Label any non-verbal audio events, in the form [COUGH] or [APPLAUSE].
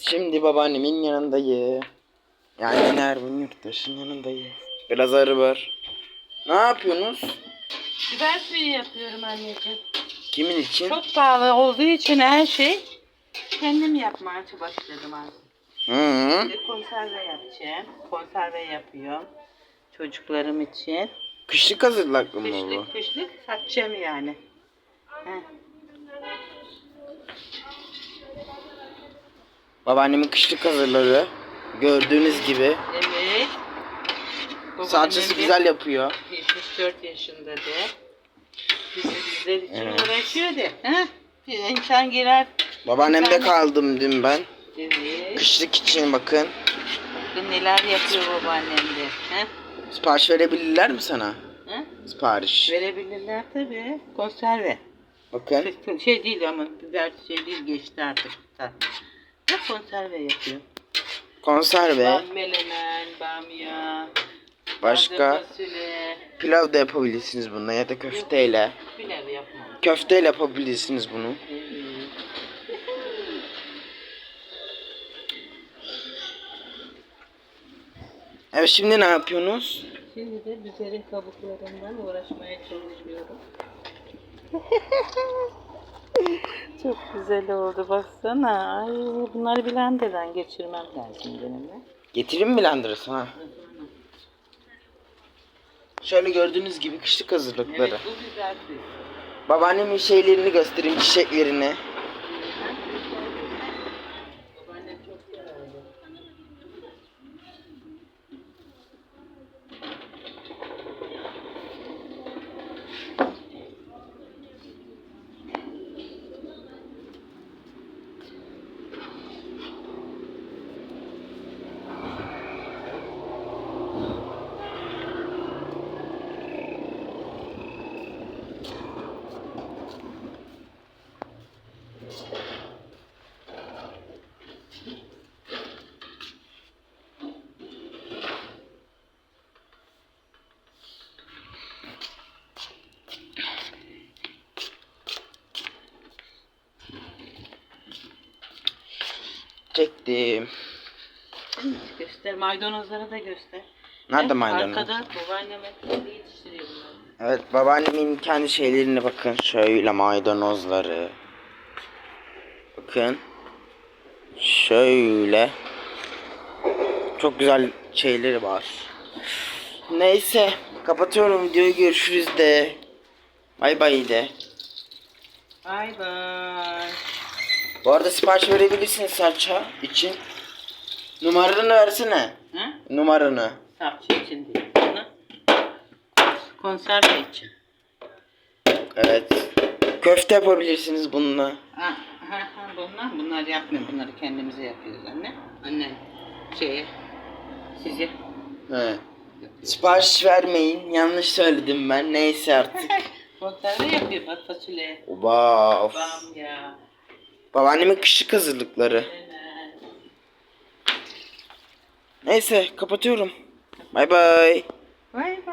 şimdi babaannemin yanındayım. Yani Nermin Yurttaş'ın yanındayım. Biraz arı var. Ne yapıyorsunuz? Biber suyu yapıyorum anneciğim. Kimin için? Çok pahalı olduğu için her şey kendim yapmaya başladım artık. Hı Bir de konserve yapacağım. Konserve yapıyorum. Çocuklarım için. Kışlık hazırlıklı mı bu? Kışlık kışlık satacağım yani. Heh. Babaannemin kışlık hazırları. Gördüğünüz gibi. Evet. Salçası Babaannem de güzel yapıyor. 74 yaşında de. Bizi bizler için Evet. uğraşıyor de. Heh. Bir insan girer. Babaannemde kaldım dün ben. Evet. Kışlık için bakın. Bakın neler yapıyor babaannem de. Heh. Sipariş verebilirler mi sana? Heh. Sipariş. Verebilirler tabii. Konserve. Bakın. Şey değil ama biber şey değil geçti artık. Ha. Ne konserve yapıyor? Konserve. Bam, melemen, bamya, Başka. fasulye. Pilav da yapabilirsiniz bununla ya da köfteyle. Pilav yapmam. Köfteyle yapabilirsiniz bunu. Evet. Evet şimdi ne yapıyorsunuz? Şimdi de biberin kabuklarından uğraşmaya çalışıyorum. [LAUGHS] Çok güzel oldu baksana. Ay, bunları blenderdan geçirmem lazım benim de. Getireyim mi blender'ı sana? Şöyle gördüğünüz gibi kışlık hazırlıkları. Evet bu güzel bir. Babaannemin şeylerini göstereyim çiçeklerini. Çektim. Göster maydanozları da göster. Nerede maydanoz? Arkada babaannem hep yetiştiriyor bunları. Evet babaannemin kendi şeylerine bakın. Şöyle maydanozları. Bakın. Şöyle. Çok güzel şeyleri var. Neyse. Kapatıyorum videoyu. Görüşürüz de. Bay bay de. Bay bay. Bu arada sipariş verebilirsiniz salça için. Numaranı versene. Ha? Numaranı. Sapçı için değil. Konserve için. Evet. Köfte yapabilirsiniz bununla. Ha, ha, ha, bunlar, bunlar yapmıyor. Bunları kendimize yapıyoruz anne. Anne şeye size He. Sipariş vermeyin. Yanlış söyledim ben. Neyse artık. [LAUGHS] konserve yapıyor bak fasulye. Oba. of. Babaannemin kışlık hazırlıkları. Evet. Neyse kapatıyorum. Bay bay. Bay bay.